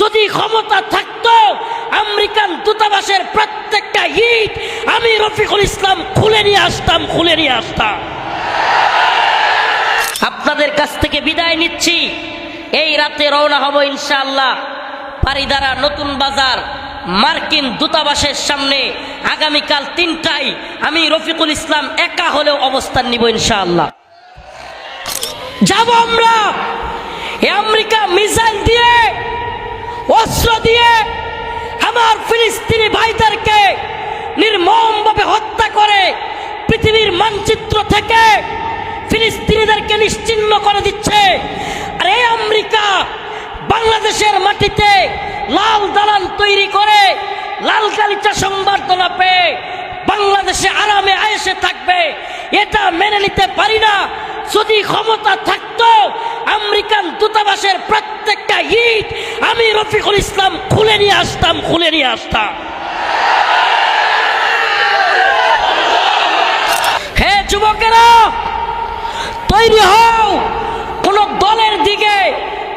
যদি ক্ষমতা থাকতো, আমেরিকান দূতাবাসের প্রত্যেকটা ইট আমি রফিকুল ইসলাম খুলে নিয়ে আসতাম, খুলে নিয়ে আসতাম। আপনাদের কাছ থেকে বিদায় নিচ্ছি। এই রাতে রওনা হব ইনশাআল্লাহ পারিদারা নতুন বাজার মার্কিন দূতাবাসের সামনে। আগামীকাল তিনটায় আমি রফিকুল ইসলাম একা হলেও অবস্থান নিব ইনশাআল্লাহ। যাব আমরা। আমেরিকা মিসাইল দিয়ে অস্ত্র দিয়ে আমার ফিলিস্তিনি ভাইদেরকে নির্মমভাবে হত্যা করে পৃথিবীর মানচিত্র থেকে ফিলিস্তিনিদেরকে নিশ্চিহ্ন করে দিচ্ছে। আর এই আমেরিকা বাংলাদেশের মাটিতে লাল দালান তৈরি করে লাল গালিচা সংবর্ধনা পেয়ে বাংলাদেশে আরামে আয়েসে থাকবে, এটা মেনে নিতে পারি না। যদি ক্ষমতা থাকতো আমেরিকান দূতাবাসের প্রত্যেকটা ইট আমি রফিকুল ইসলাম খুলে নিয়ে আসতাম, খুলে নিয়ে আসতাম। হে যুবকেরা, তৈরি হও। কোন দলের দিকে,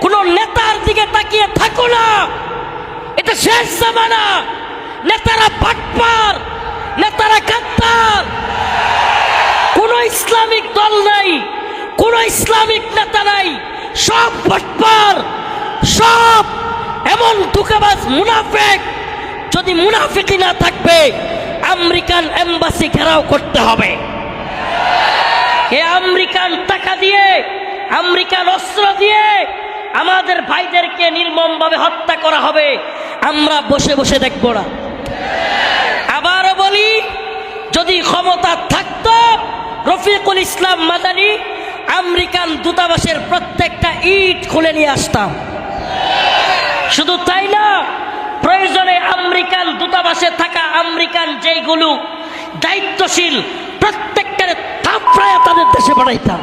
কোন নেতার দিকে তাকিয়ে থাকো না। এটা শেষ জামানা। নেতারা পাটপার নেতারা কাত্তার কোন ইসলামিক দল নাই। কোন ইসলামিক নেতা নাই। সব ভটপার সব এমন ধোকাবাজ মুনাফেক। যদি মুনাফিকি না থাকবে, আমেরিকান এম্বাসি ঘেরাও করতে হবে। এ আমেরিকান টাকা দিয়ে, আমেরিকান অস্ত্র দিয়ে আমাদের ভাইদেরকে নির্মমভাবে হত্যা করা হবে। আমরা বসে বসে দেখব না। আবারও বলি, যদি ক্ষমতা থাকতো, রফিকুল ইসলাম মাদানি আমেরিকান দূতাবাসের প্রত্যেকটা ইট খুলে নিয়ে আসতাম। শুধু তাই না, প্রয়োজনে আমেরিকান দূতাবাসে থাকা আমেরিকান যেইগুলো দায়িত্বশীল প্রত্যেকটা থাপড়ায় তাদের দেশে পাঠাইতাম।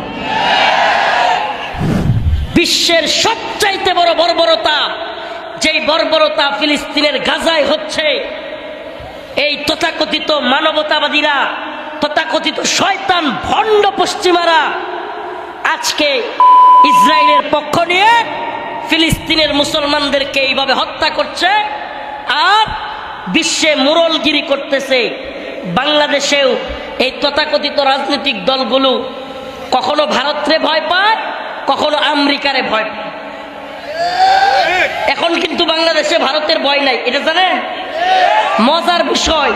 বিশ্বের সবচাইতে বড় বর্বরতা, যেই বর্বরতা ফিলিস্তিনের গাজায় হচ্ছে, এই তথাকথিত মানবতাবাদীরা, তথাকথিত শয়তান ভণ্ড পশ্চিমারা আজকে ইসরায়েলের পক্ষ নিয়ে ফিলিস্তিনের মুসলমানদেরকে এইভাবে হত্যা করছে আর বিশ্বে মুরলগিরি করতেছে। বাংলাদেশেও এই তথাকথিত রাজনৈতিক দলগুলো কখনো ভারতরে ভয় পায়, কখনো আমেরিকারে ভয় পায়। এখন কিন্তু বাংলাদেশে ভারতের ভয় নাই, এটা জানেন? মজার বিষয়,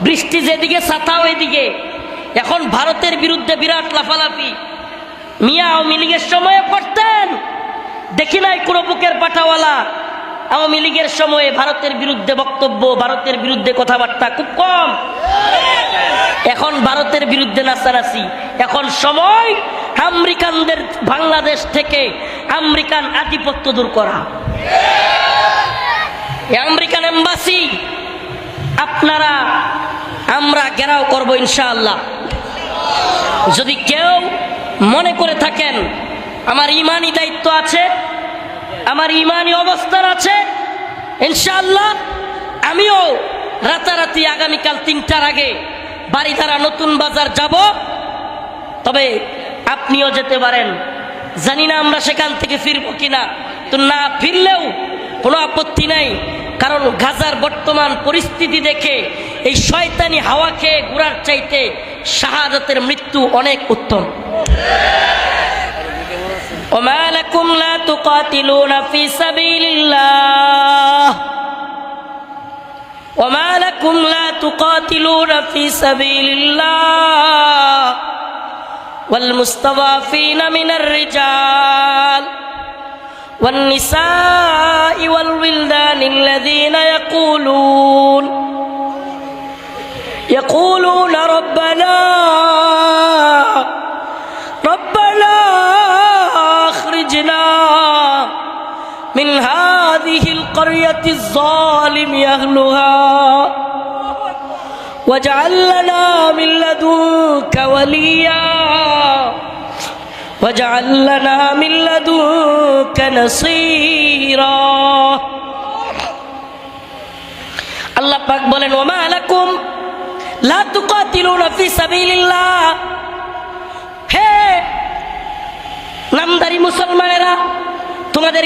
বৃষ্টি যেদিকে, ছাতাও এদিকে। এখন ভারতের বিরুদ্ধে বিরাট লাফালাফি। মিয়া আওয়ামী লীগের সময়ে পড়তেন। দেখি নাই কোনো বুকের পাঠাওয়ালা আওয়ামী লীগের সময়ে ভারতের বিরুদ্ধে বক্তব্য, ভারতের বিরুদ্ধে কথাবার্তা খুব কম। এখন ভারতের বিরুদ্ধে নাচানাচি। এখন সময় আমেরিকানদের বাংলাদেশ থেকে আমেরিকান আধিপত্য দূর করা। আমেরিকান এম্বাসি, আপনারা, আমরা ঘেরাও করব ইনশাআল্লাহ। যদি কেউ মনে করে থাকেন, আমার ইমানি দায়িত্ব আছে, আমার ইমানি অবস্থান আছে, ইনশাআল্লাহ আমিও রাতারাতি আগামীকাল তিনটার আগে বাড়িধারা নতুন বাজার যাব। তবে আপনিও যেতে পারেন, জানি না আমরা সেখান থেকে ফিরবো কিনা, তো না ফিরলেও কোনো আপত্তি নাই, কারণ গাজার বর্তমান পরিস্থিতি দেখে এই শয়তানি হাওয়া খেয়ে ঘুরার চাইতে শাহাদতের মৃত্যু অনেক উত্তম। وما لكم لا تقاتلون في سبيل الله. وما لكم لا تقاتلون في سبيل الله. والمستضعفين من الرجال والنساء والولدان الذين يقولون يقولون ربنا من هذه القرية الظالم أهلها واجعل لنا من لدنك وليا واجعل لنا من لدنك نصيرا আল্লাহ পাক বলেন ওমা আলাকুম লা তুকাতিলুনা ফি সাবিলিল্লাহ হে নামদারি মুসলমানেরা তোমাদের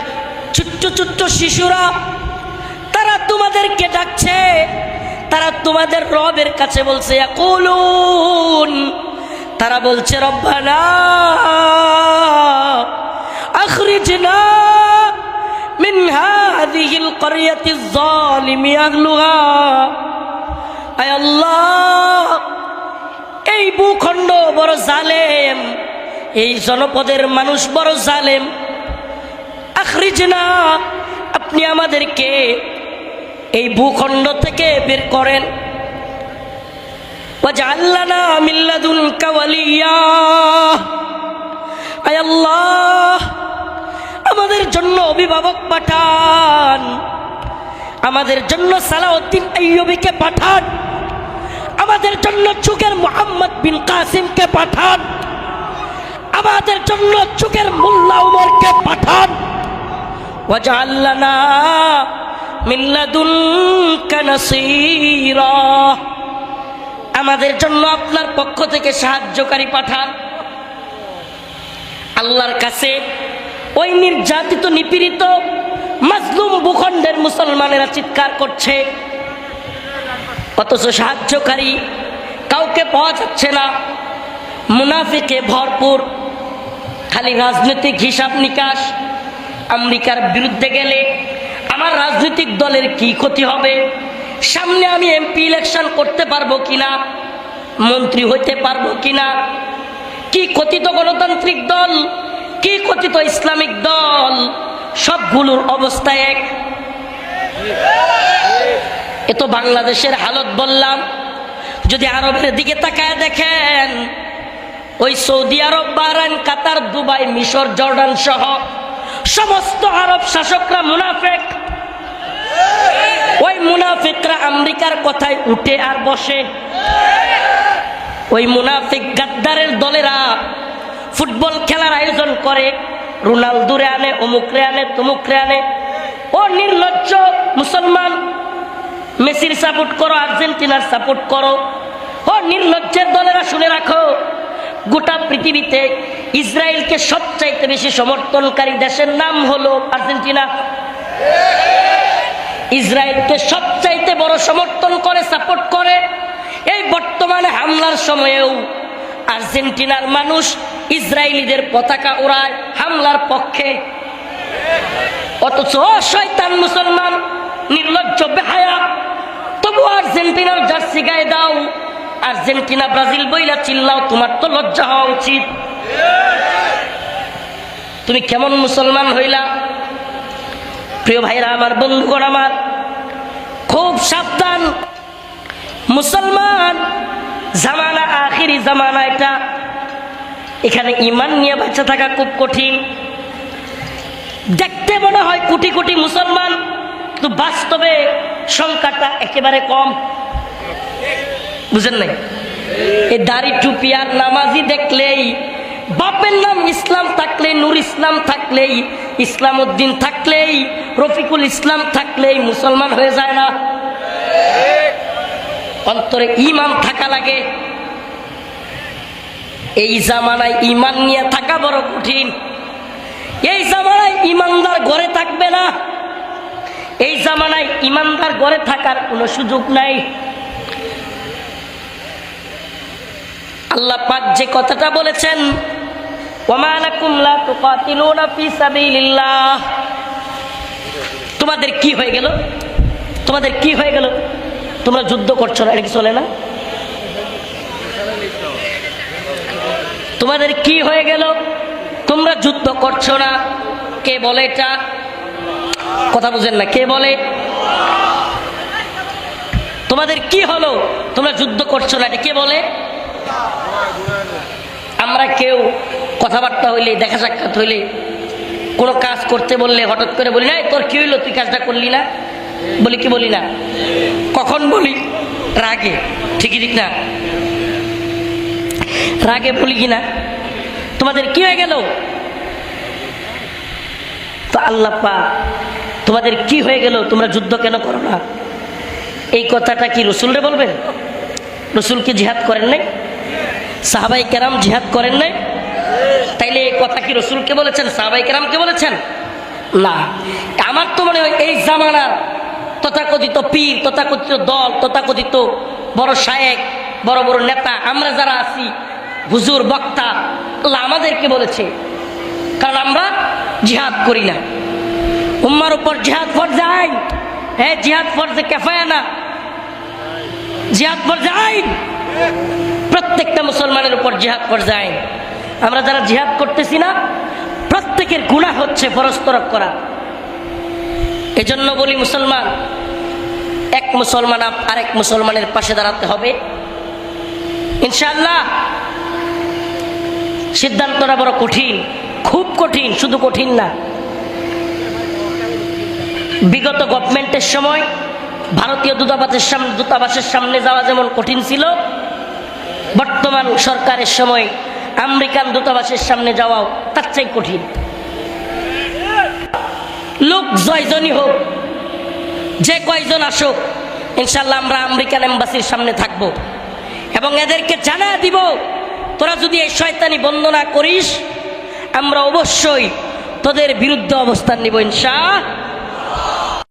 ছোট্ট ছোট্ট শিশুরা, তারা তোমাদেরকে ডাকছে, তারা তোমাদের রবের কাছে বলছে তারা বলছে, রব্বানা আখরিজনা মিন হাযিহিল ক্বরিয়াতিজ যালিমি আহলুহা। আয় আল্লাহ, এই ভূখণ্ড বড় জালেম, এই জনপদের মানুষ বড় জালেম। আখরিজনা, আপনি আমাদেরকে এই ভূখণ্ড থেকে বের করেন। ওয়াজআলনা মিন লাদুনকা ওয়ালিয়া। আয় আল্লাহ, আমাদের জন্য অভিভাবক পাঠান। আমাদের জন্য সালাউদ্দিন আইয়ুবীকে পাঠান। আমাদের জন্য যুগের মোহাম্মদ বিন কাসিমকে পাঠান। আমাদের জন্য যুগের মোল্লা উমরকে পাঠান। আমাদের জন্য আপনার পক্ষ থেকে সাহায্যকারী পাঠান। আল্লাহর কাছে ওই নির্যাতিত, নিপীড়িত, মাজলুম ভূখণ্ডের মুসলমানেরা চিৎকার করছে। অথচ সাহায্যকারী কাউকে পাওয়া যাচ্ছে না। মুনাফিকে ভরপুর। খালি রাজনৈতিক হিসাব নিকাশ। আমেরিকার বিরুদ্ধে গেলে আমার রাজনৈতিক দলের কি ক্ষতি হবে? সামনে আমি এমপি ইলেকশন করতে পারব কিনা? মন্ত্রী হইতে পারব কিনা? কি কথিত গণতান্ত্রিক দল? কি কথিত ইসলামিক দল? সবগুলোর অবস্থা এক। এ তো বাংলাদেশের হালত বললাম। যদি আরবের দিকে তাকায় দেখেন, ওই Saudi Arab, Bahrain, Qatar, Dubai, মিশর, জর্ডান সহ সমস্ত আরব শাসকরা মুনাফেক। ওই মুনাফিকরা আমেরিকার কথায় উঠে আর বসে। ওই মুনাফিক গাদ্দারের দলেরা ফুটবল খেলার আয়োজন করে। রোনালদোরে আনে, অমুকরে আনে, তমুকরে আনে। ও নির্লজ্জ মুসলমান, মেসির সাপোর্ট করো, আর্জেন্টিনার সাপোর্ট করো। ও নির্লজ্জের দলেরা শুনে রাখো, গোটা পৃথিবীতে ইসরায়েলকে সবচাইতে বেশি সমর্থনকারী দেশের নাম হলো আর্জেন্টিনা। ইসরায়েলকে সবচাইতে বড় সমর্থন করে, সাপোর্ট করে। এই বর্তমানে হামলার সময়েও আর্জেন্টিনার মানুষ ইসরায়েলিদের পতাকা ওড়ায় হামলার পক্ষে। অথচ শয়তান মুসলমান, নির্লজ্জ, বেহায়া। তবু আর্জেন্টিনার জার্সি গায়ে দাও। আর্জেন্টিনা ব্রাজিল বইলা চিল্লাও, তোমার তো লজ্জা হওয়া উচিত। তুমি কেমন মুসলমান হইলা? প্রিয় ভাইরা, আমার বন্ধুগণ আমার, খুব সাবধান। মুসলমান জামানা আখিরি জামানা এটা। এখানে ইমান নিয়ে বাচ্চা থাকা খুব কঠিন। দেখতে মনে হয় কোটি কোটি মুসলমান, কিন্তু বাস্তবে সংখ্যাটা একেবারে কম। বুঝেন নাই? এই দাড়ি টুপি আর নামাজি দেখলেই বাপের নাম ইসলাম থাকলেই, নূর ইসলাম থাকলেই ইসলাম উদ্দিন থাকলেই, রফিকুল ইসলাম থাকলেই মুসলমান হয়ে যায় না। অন্তরে ইমান থাকা লাগে। এই জামানায় ইমান নিয়ে থাকা বড় কঠিন। এই জামানায় ইমানদার গড়ে থাকবে না। এই জামানায় ইমানদার গড়ে থাকার কোনো সুযোগ নাই। আল্লাহ পাক যে কথাটা বলেছেন তোমাদের কি হয়ে গেল? তোমাদের কি হয়ে গেল? তোমরা যুদ্ধ করছ না, এটা কি চলে না? তোমাদের কি হয়ে গেল? তোমরা যুদ্ধ করছ না। কে বলে এটা? কথা বুঝেন না, কে বলে? তোমাদের কি হলো? তোমরা যুদ্ধ করছ না, এটা কে বলে? আমরা কেউ কথাবার্তা হইলে, দেখা সাক্ষাৎ হইলে, কোনো কাজ করতে বললে হঠাৎ করে বলি না তোর কি হইল? তুই কাজটা করলি না? বলি, কি বলি না? কখন বলি? রাগে। ঠিকই ঠিক না? রাগে বলি কি না? তোমাদের কি হয়ে গেল? তো আল্লাহ পা তোমাদের কি হয়ে গেল? তোমরা যুদ্ধ কেন করো না? এই কথাটা কি রসুলরে বলবেন? রসুল কি জিহাদ করেন নাই? সাহাবাই কেরাম জিহাদ করেন নাই? তাইলে এই কথা কি রসুলকে বলেছেন? সাহাবাই কেরামকে বলেছেন? না। আমার তো মনে হয় এই জামানার তথাকথিত পীর, তথাকথিত দল, তথাকথিত বড় শায়েক, বড় বড় নেতা, আমরা যারা আছি, হুজুর, বক্তা আমাদেরকে বলেছে। কারণ আমরা জিহাদ করি না। উম্মার উপর জিহাদ ফরজে আইন। হ্যাঁ জিহাদ ফরজে কেফায় না। জিহাদ ফরজে আইন। প্রত্যেকটা মুসলমানের উপর জিহাদ ফরজে আইন। আমরা যারা জিহাদ করতেছি না, প্রত্যেকের গুণা হচ্ছে পরস্পরক করা। এজন্য বলি মুসলমান, এক মুসলমান আরেক মুসলমানের পাশে দাঁড়াতে হবে। ইনশাল্লাহ সিদ্ধান্তটা বড় কঠিন, খুব কঠিন, শুধু কঠিন না। বিগত গভর্নমেন্টের সময়, ভারতীয় দূতাবাসের সামনে দূতাবাসের সামনে যাওয়া যেমন কঠিন ছিল, বর্তমান সরকারের সময় আমেরিকান দূতাবাসের সামনে যাওয়াও তার চাই কঠিন। লোক জয়জনই হোক, যে কয়জন আসুক ইনশাল্লাহ আমরা আমেরিকান এম্বাসির সামনে থাকব। এবং এদেরকে জানা দিব, তোরা যদি এই শয়তানি বন্দনা করিস, আমরা অবশ্যই তোদের বিরুদ্ধে অবস্থান নিব ইনশা